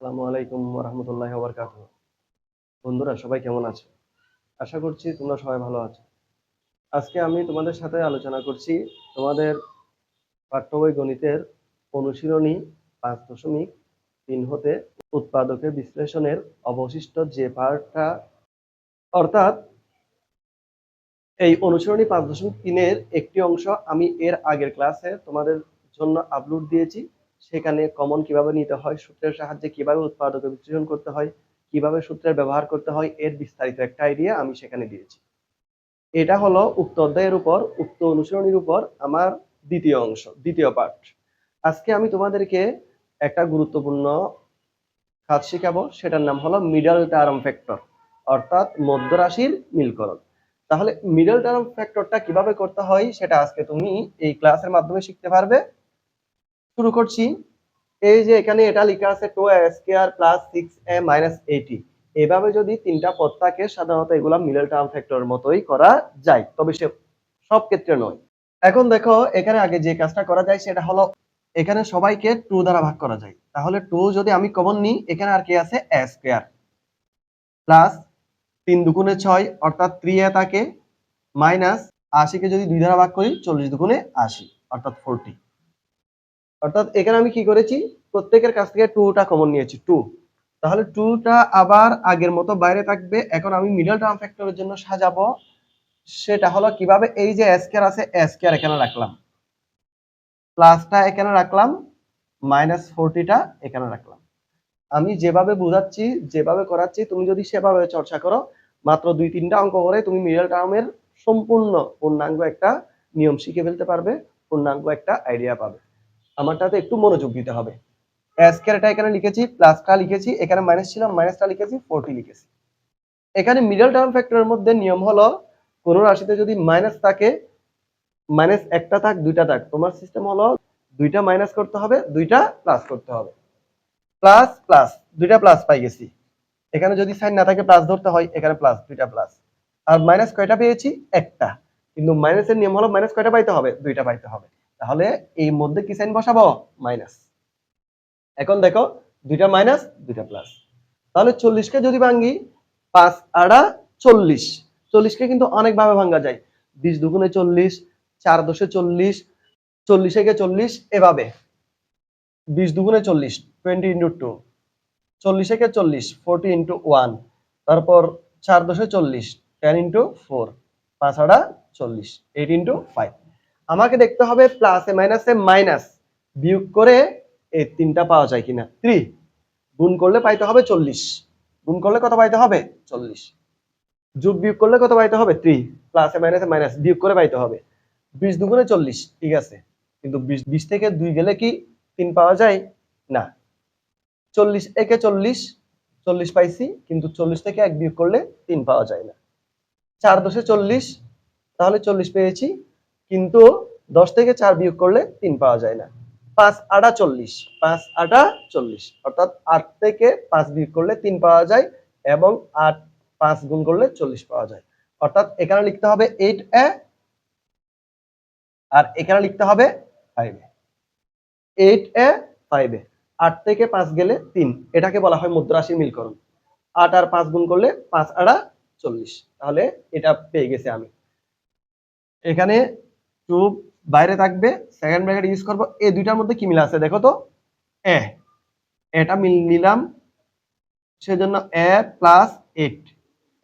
আসসালামু আলাইকুম রহমতুল্লাহ বরকাত বন্ধুরা, সবাই কেমন আছো? আশা করছি তোমরা সবাই ভালো আছো। আজকে আমি তোমাদের সাথে আলোচনা করছি তোমাদের পাঠ্য বই গণিতের অনুশীলনী পাঁচ দশমিক তিন হতে উৎপাদকের বিশ্লেষণের অবশিষ্ট যে পার্টটা অর্থাৎ এই অনুশীলনী পাঁচ দশমিক তিনের একটি অংশ আমি এর আগের ক্লাসে তোমাদের জন্য আপলোড দিয়েছি। সেখানে কমন কীভাবে নিতে হয়, সূত্রের সাহায্যে কীভাবে উৎপাদকে বিশ্লেষণ করতে হয়, কীভাবে সূত্রের ব্যবহার করতে হয়, এর বিস্তারিত একটা আইডিয়া আমি সেখানে দিয়েছি। এটা হলো উক্ত অধ্যায়ের উপর, উক্ত অনুসরণীর উপর আমার দ্বিতীয় অংশ, দ্বিতীয় পার্ট আজকে আমি তোমাদেরকে একটা গুরুত্বপূর্ণ কাজ শেখাবো, সেটার নাম হলো মিডল টার্ম ফ্যাক্টর অর্থাৎ মধ্যরাশির মিলকরণ। তাহলে মিডল টার্ম ফ্যাক্টরটা কীভাবে করতে হয়, সেটা আজকে তুমি এই ক্লাসের মাধ্যমে শিখতে পারবে। শুরু করছি। এই যে এখানে এটা লেখা আছে two square plus six A minus eighty এভাবে যদি তিনটা পদ থাকে, সাধারণত এগুলা মিডল টার্ম ফ্যাক্টর মতোই করা যায়, তবে সে সব ক্ষেত্রে নয়। এখন দেখো, এখানে আগে যে কাজটা করা যায়, সেটা হলো এখানে সবাইকে টু দ্বারা ভাগ করা যায়। তাহলে টু যদি আমি কমন নিই, এখানে আর কি আছে? এ স্কয়ার প্লাস তিন দুগুণে ছয়, অর্থাৎ থ্রি এ থাকে মাইনাস আশিকে যদি দুই দ্বারা ভাগ করি, চল্লিশ দুগুণে আশি, অর্থাৎ ফোরটি অর্থাৎ এখানে আমি কি করেছি? প্রত্যেকের কাছ থেকে টুটা কমন নিয়েছি টু তাহলে টুটা আবার আগের মতো বাইরে থাকবে। এখন আমি মিডল টার্ম ফ্যাক্টরের জন্য সাজাবো। সেটা হলো কীভাবে এই যে স্কয়ার আছে স্কয়ার এখানে রাখলাম। প্লাসটা এখানে রাখলাম মাইনাস ফোরটিটা এখানে রাখলাম। আমি যেভাবে বুঝাচ্ছি, যেভাবে করাচ্ছি, তুমি যদি সেভাবে চর্চা করো, মাত্র দুই, তিনটা অঙ্ক করে তুমি মিডল টার্মের সম্পূর্ণ পূর্ণাঙ্গ একটা নিয়ম শিখে ফেলতে পারবে, পূর্ণাঙ্গ একটা আইডিয়া পাবে। আমারটাতে একটু মনোযোগ দিতে হবে। স্কয়ারটা এখানে লিখেছি প্লাসটা লিখেছি, এখানে মাইনাস ছিল মাইনাসটা লিখেছি ফোরটি লিখেছি। এখানে মিডল টার্ম ফ্যাক্টরের মধ্যে নিয়ম হলো, কোন রাশিতে যদি মাইনাস থাকে মাইনাস একটা থাক, দুইটা থাক, তোমার সিস্টেম হলো দুইটা মাইনাস করতে হবে, দুইটা প্লাস করতে হবে। প্লাস প্লাস দুইটা প্লাস পাই গেছি। এখানে যদি সাইন না থাকে প্লাস ধরতে হয়, এখানে প্লাস দুইটা প্লাস আর মাইনাস কয়টা পেয়েছি? একটা। কিন্তু মাইনাসের নিয়ম হলো মাইনাস কয়টা পাইতে হবে? দুইটা পাইতে হবে। তাহলে এই মধ্যে কি সাইন বসাবো? মাইনাস এখন দেখো দুইটা মাইনাস দুইটা প্লাস তাহলে চল্লিশকে যদি ভাঙ্গি, পাঁচ আড়া চল্লিশ। চল্লিশকে কিন্তু অনেকভাবে ভাঙ্গা যায়। বিশ দুগুণে চল্লিশ, চার দশে চল্লিশ, চল্লিশে গিয়ে চল্লিশ, এভাবে। বিশ দুগুণে চল্লিশ টোয়েন্টি ইন্টু টু চল্লিশে গিয়ে চল্লিশ ফোরটি ইন্টু ওয়ান তারপর চার দশে চল্লিশ টেন ইন্টু ফোর পাঁচ আড়া চল্লিশ এইট ইন্টু ফাইভ আমাকে দেখতে হবে প্লাসে মাইনাসে মাইনাস বিয়োগ করে এই তিনটা পাওয়া যায় কিনা? থ্রি গুণ করলে পাইতে হবে চল্লিশ। গুণ করলে কত পাইতে হবে? চল্লিশ। যোগ বিয়োগ করলে কত পাইতে হবে? থ্রি প্লাসে মাইনাসে মাইনাস বিয়োগ করে পাইতে হবে। বিশ দুগুণে চল্লিশ ঠিক আছে। কিন্তু বিশ বিশ থেকে দুই গেলে কি তিন পাওয়া যায়? না। চল্লিশ একে চল্লিশ চল্লিশ পাইছি কিন্তু চল্লিশ থেকে এক বিয়োগ করলে তিন পাওয়া যায় না। চার দশে চল্লিশ তাহলে চল্লিশ পেয়েছি কিন্তু দশ থেকে চার বিয়োগ করলে তিন পাওয়া যায় না। পাঁচ আটা চল্লিশ, পাঁচ আটা চল্লিশ। অর্থাৎ আট থেকে পাঁচ বিয়োগ করলে তিন পাওয়া যায় এবং আট, পাঁচ গুণ করলে চল্লিশ পাওয়া যায়। অর্থাৎ এখানে লিখতে হবে এইট এ, আর এখানে লিখতে হবে five eight A five A. আট থেকে পাঁচ গেলে তিন। এটাকে বলা হয় মুদ্রাশির মিলকরণ। আট আর পাঁচ গুণ করলে পাঁচ আড়া চল্লিশ। তাহলে এটা পেয়ে গেছে আমি। এখানে টু বাইরে থাকবে সেকেন্ড ব্র্যাকেট ইউজ করব। এই দুইটার মধ্যে কি মিল আছে দেখো তো? এ, এটা মিল নিলাম। সেজন্য এ প্লাস এইট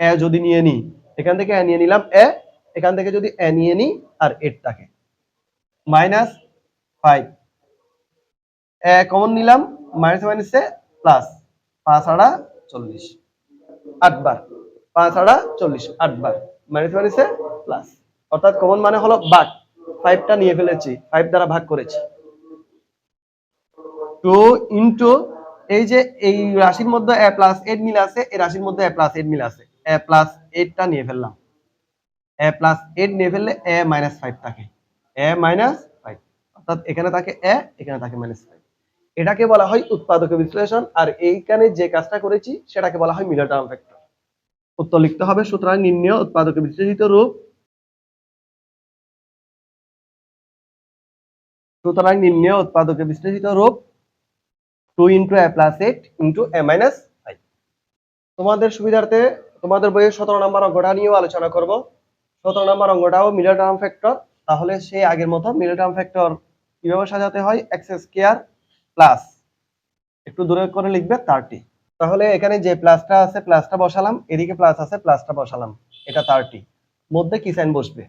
এ যদি নিয়ে নিই, এখান থেকে এ নিয়ে নিলাম এ, এখান থেকে যদি এ নিয়ে নিই আর এইট থাকে। মাইনাস ফাইভ এ কমন নিলাম মাইনাস মাইনাসে প্লাস পাঁচ আড়া চল্লিশ। আটবার, পাঁচ আড়া চল্লিশ, আটবার। মাইনাস মাইনাসে প্লাস অর্থাৎ কমন মানে হলো বাঘ ফাইভটা নিয়ে ফেলেছি ফাইভ দ্বারা ভাগ করেছি। টু ইন্টু এই যে এই রাশির মধ্যে এ প্লাস এইট মিল আছে, এই রাশির মধ্যে এ প্লাস এইট মিল আছে। এ প্লাস এইটটা নিয়ে ফেললাম। এ প্লাস এইট নিয়ে ফেললে এ মাইনাস ফাইভ থাকে। এ মাইনাস ফাইভ অর্থাৎ এখানে থাকে এ এখানে থাকে মাইনাস ফাইভ এটাকে বলা হয় উৎপাদক বিশ্লেষণ, আর এইখানে যে কাজটা করেছি, সেটাকে বলা হয় মিডল টার্ম ফ্যাক্টর উত্তর লিখতে হবে, সুতরাং নির্ণয় উৎপাদক বিশ্লেষিত রূপ। সুতরাং নিম্নে উৎপাদকে বিশ্লেষিত রূপ two into A plus eight into A minus তোমাদের সুবিধার্থে তোমাদের বইয়ের সতেরো নম্বর অঙ্কটা নিয়েও আলোচনা করব। সতেরো নম্বর অঙ্কটাও মিডল টার্ম ফ্যাক্টর। তাহলে সেই আগের মতো মিডল টার্ম ফ্যাক্টর কীভাবে সাজাতে হয়? এক্স স্কোয়ার প্লাস একটু দূরে করে লিখবে থার্টি তাহলে এখানে যে প্লাসটা আছে প্লাসটা বসালাম। এদিকে প্লাস আছে প্লাসটা বসালাম। এটা থার্টি মধ্যে কি সাইন বসবে?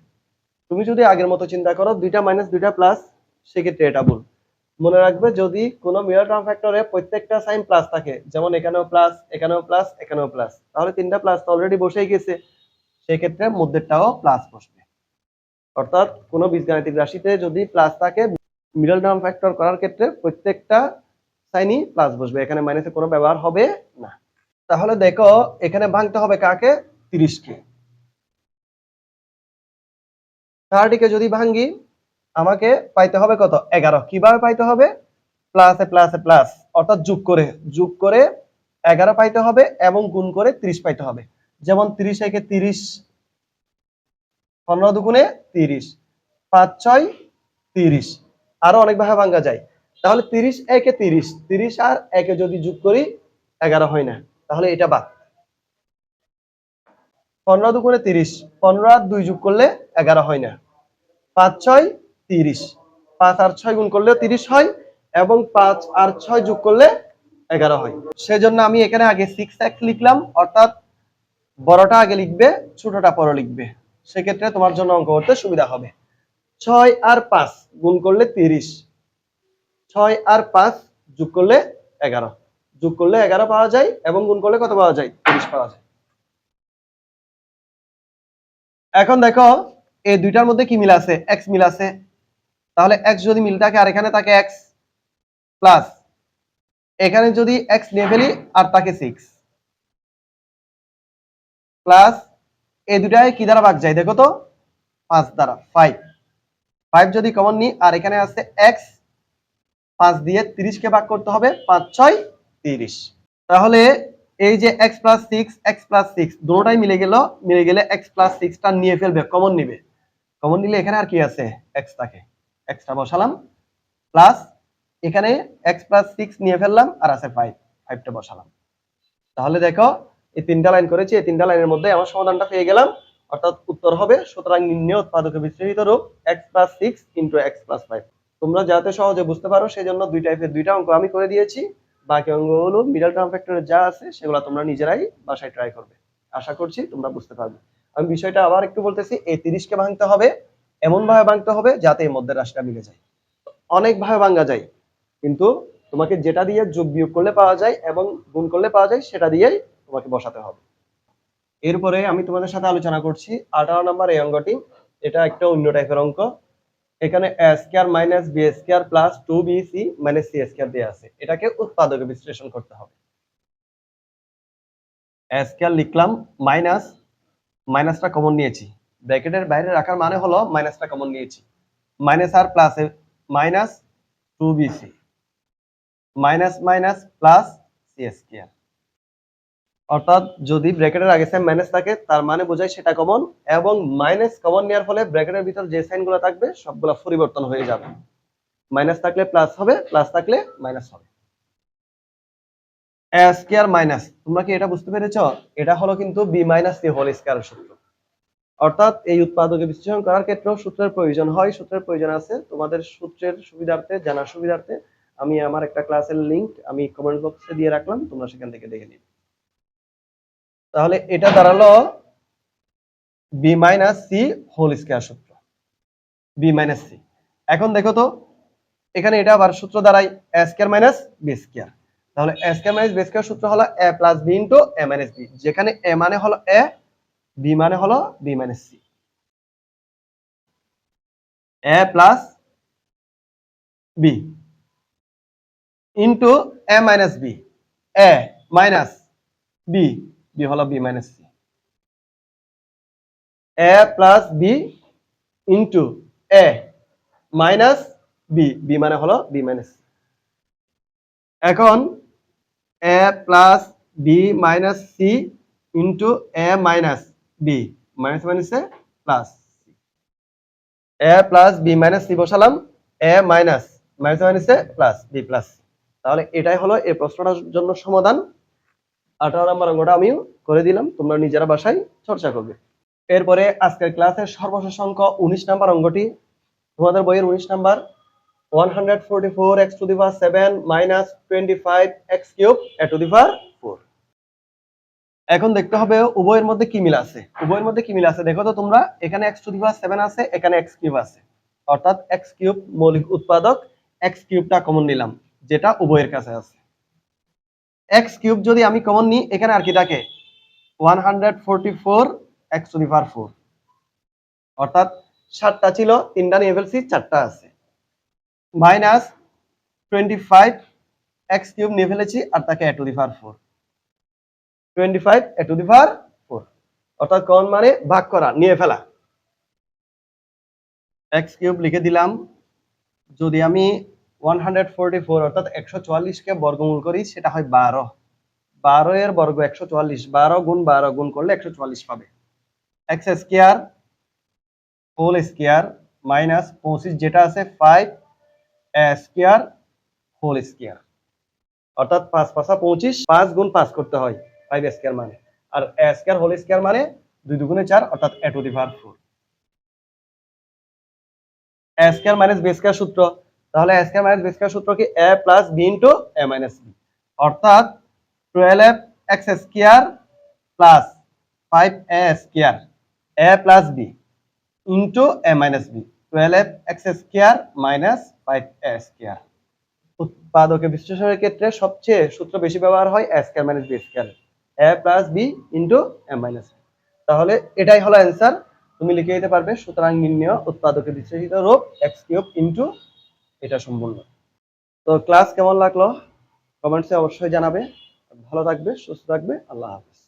তুমি যদি আগের মতো চিন্তা করো, দুইটা মাইনাস দুইটা প্লাস সেক্ষেত্রে এটা ভুল। মনে রাখবে যদি কোনো মিরর টার্ম ফ্যাক্টরে প্রত্যেকটা সাইন প্লাস থাকে, যেমন এখানেও প্লাস এখানেও প্লাস এখানেও প্লাস তাহলে তিনটা প্লাস তো অলরেডি বসেই গেছে। সেক্ষেত্রে মধ্যেরটাও প্লাস বসবে। অর্থাৎ কোনো বীজগাণিতিক রাশিতে যদি প্লাস থাকে মিডল টার্ম ফ্যাক্টর করার ক্ষেত্রে প্রত্যেকটা সাইনই প্লাস বসবে। এখানে মাইনাসে কোনো ব্যবহার হবে না। তাহলে দেখো, এখানে ভাঙতে হবে কাকে? তিরিশকে। থার্টিকে যদি ভাঙ্গি আমাকে পাইতে হবে কত? এগারো। কীভাবে পাইতে হবে? প্লাসে প্লাসে প্লাস অর্থাৎ যোগ করে যোগ করে এগারো পাইতে হবে এবং গুণ করে ত্রিশ পাইতে হবে। যেমন ত্রিশ একে তিরিশ, পনেরো দুগুণে তিরিশ, পাঁচ ছয় তিরিশ। আরও অনেক ভাবে ভাঙ্গা যায়। তাহলে তিরিশ একে তিরিশ তিরিশ আর একে যদি যোগ করি, এগারো হয় না। তাহলে এটা বাদ। পনেরো দুগুণে তিরিশ, পনেরো আর দুই যোগ করলে এগারো হয় না। পাঁচ ছয় তিরিশ। পাঁচ আর ছয় গুণ করলে তিরিশ হয় এবং পাঁচ আর ছয় যোগ করলে এগারো হয়। সেজন্য আমি এখানে আগে সিক্স এক্স লিখলাম, অর্থাৎ বড়টা আগে লিখবে, ছোটটা পরে লিখবে। সেক্ষেত্রে তোমার জন্য অঙ্ক করতে সুবিধা হবে। ছয় আর পাঁচ গুণ করলে তিরিশ। ছয় আর পাঁচ যোগ করলে এগারো। যোগ করলে এগারো পাওয়া যায় এবং গুণ করলে কত পাওয়া যায়? তিরিশ পাওয়া যায়। এখন দেখো, এই দুইটার মধ্যে কি মিল আছে? এক্স মিল আছে। তাহলে এক্স যদি মিল থাকে আর এখানে থাকে এক্স প্লাস এখানে যদি এক্স নিয়ে ফেলি আর তাকে সিক্স প্লাস এই দুটায় কি দ্বারা ভাগ যায়? দেখো তো, পাঁচ দ্বারা ফাইভ ফাইভ যদি কমন নিই, আর এখানে আছে এক্স পাঁচ দিয়ে তিরিশকে ভাগ করতে হবে, পাঁচ, ছয়, তিরিশ। তাহলে এই যে X plus six X plus six দুটোটাই মিলে গেল, মিলে গেলে এক্স প্লাস সিক্সটা নিয়ে ফেলবে কমন নিবে। কমন নিলে এখানে আর কি আছে? এক্স থাকে। এক্সটা বসালাম প্লাস এখানে এক্স প্লাস সিক্স নিয়ে ফেললাম আর আছে ফাইভ ফাইভটা বসালাম। তাহলে দেখো, এই তিনটা লাইন করেছি, এই তিনটা লাইনের মধ্যে আমার সমাধানটা পেয়ে গেলাম। অর্থাৎ উত্তর হবে, সুতরাং নির্ণয় উৎপাদকের বিশ্লেষিত রূপ X plus six into X plus five তোমরা যাতে সহজে বুঝতে পারো সেই জন্য দুই টাইপের দুইটা অঙ্ক আমি করে দিয়েছি। বাকি অঙ্কগুলো মিডল টার্ম ফ্যাক্টরে যা আছে, সেগুলো তোমরা নিজেরাই বাসায় ট্রাই করবে। আশা করছি তোমরা বুঝতে পারবে। আমি বিষয়টা আবার একটু বলতেছি, এই তিরিশকে ভাঙতে হবে। এমন ভাবে ভাঙতে হবে যাতে এর মধ্যে রাশিটা মিলে যায়। অনেক ভাবে ভাঙা যায়, কিন্তু তোমাকে যেটা দিয়ে যোগ বিয়োগ করলে পাওয়া যায় এবং গুণ করলে পাওয়া যায় সেটা দিয়েই তোমাকে বসাতে হবে। এরপরে আমি তোমাদের সাথে আলোচনা করছি, আঠারো নম্বর এই অঙ্কটি এটা একটা অন্য টাইপের অঙ্ক। এখানে A square minus B square plus two B C minus C square দেওয়া আছে। এটাকে উৎপাদকে বিশ্লেষণ করতে হবে। এ স্কোয়ার লিখলাম মাইনাস মাইনাসটা কমন নিয়েছি। ব্র্যাকেটের বাইরে রাখার মানে হলো মাইনাসটা কমন নিয়েছি। মাইনাস আর plus minus two BC minus minus plus C square অর্থাৎ যদি ব্র্যাকেটের আগে সেম মাইনাস থাকে, তার মানে বোঝায় সেটা কমন এবং মাইনাস কমন নেওয়ার ফলে ব্র্যাকেটের ভিতর যে সাইনগুলো থাকবে, সবগুলো পরিবর্তন হয়ে যাবে। মাইনাস থাকলে প্লাস হবে প্লাস থাকলে মাইনাস হবে। এ স্কয়ার মাইনাস তোমরা কি এটা বুঝতে পেরেছ? এটা হলো কিন্তু B minus C whole square সূত্র। অর্থাৎ এই উৎপাদকে বিশ্লেষণ করার ক্ষেত্রেও সূত্রের প্রয়োজন হয়। সূত্রের প্রয়োজন আছে। তোমাদের সূত্রের সুবিধার্থে, জানার সুবিধার্থে আমি আমার একটা ক্লাসের লিংক আমি কমেন্ট বক্সে দিয়ে রাখলাম। তোমরা সেখান থেকে দেখে নিবে তাহলে এটা দাঁড়াল B minus C whole square সূত্র। বি মাইনাস সি এখন দেখো তো, এখানে এটা আবার সূত্র দাঁড়ায় A square minus B square তাহলে A square minus B square সূত্র হলো A plus B into A minus B যেখানে এ মানে হলো এ বি মানে হলো B minus C A plus B into A minus B A minus B B হলো B minus C A plus B into A minus B B মানে হলো B minus এখন A plus B minus C into A minus B minus মাইনাসে plus A plus B minus C বসালাম A minus minus মাইনাসে plus B plus তাহলে এটাই হলো এই প্রশ্নটার জন্য সমাধান। আঠারো নম্বর অঙ্কটা আমিও করে দিলাম, তোমরা নিজেরা বাসায় চর্চা করবে। এরপরে আজকের ক্লাসের সর্বশেষ অঙ্ক উনিশ নাম্বার অঙ্কটি। তোমাদের বইয়ের উনিশ number one hundred forty four X to the seven minus twenty five X cube A to the এখন দেখতে হবে উভয়ের মধ্যে কি মিল আছে। উভয়ের মধ্যে কি মিল আছে? দেখো তো তোমরা, এখানে X to the power seven আছে, এখানে এক্স কিউব আছে। অর্থাৎ এক্স কিউব মৌলিক উৎপাদক এক্স কিউবটা কমন নিলাম, যেটা উভয়ের কাছে আছে। এক্স কিউব যদি আমি কমন নিই, এখানে আর কি থাকে? One hundred forty four X to the power four অর্থাৎ সাতটা ছিল, তিনটা নিয়ে ফেলছি, চারটা আছে। Minus twenty five X cube নিয়ে ফেলেছি, আর তাকে A to the power four twenty five A অর্থাৎ কমন মানে ভাগ করা, নিয়ে ফেলা। এক্স কিউব লিখে দিলাম। যদি আমি ওয়ান হান্ড্রেড ফোরটি ফোর অর্থাৎ একশো চুয়াল্লিশকে বর্গমূল করি, সেটা হয় বারো। বারো এর বর্গ একশো চুয়াল্লিশ, বারো গুণ বারো গুণ করলে একশো চুয়াল্লিশ পাবে। X square whole square minus পঁচিশ, যেটা আছে ফাইভ স্কোয়ার হোল স্কোয়ার অর্থাৎ পাঁচ পাঁচা পঁচিশ, পাঁচ গুণ পাঁচ করতে হয়। ফাইভ স্কোয়ার মানে। আর স্কোয়ার হোল স্কোয়ার মানে দুই দুগুণে চার, অর্থাৎ A to the power four square minus B square সূত্র। তাহলে স্কোয়ার মাইনাস বি স্কোয়ার সূত্র কি? A plus B into A minus B অর্থাৎ twelve X square plus five A square A plus B into A minus B twelve X square minus five A square উৎপাদকে বিশ্লেষণের ক্ষেত্রে সবচেয়ে সূত্র বেশি ব্যবহার হয় A square minus B square A plus B into A minus তাহলে এটাই হলো অ্যান্সার তুমি লিখে দিতে পারবে, সুতরাং নির্ণয় উৎপাদকের বিশ্লেষিত রূপ এক্স কিউব ইন্টু এটা সম্পূর্ণ। তো ক্লাস কেমন লাগল? কমেন্টসে অবশ্যই জানাবে। ভালো থাকবে, সুস্থ থাকবে। আল্লাহ হাফিজ।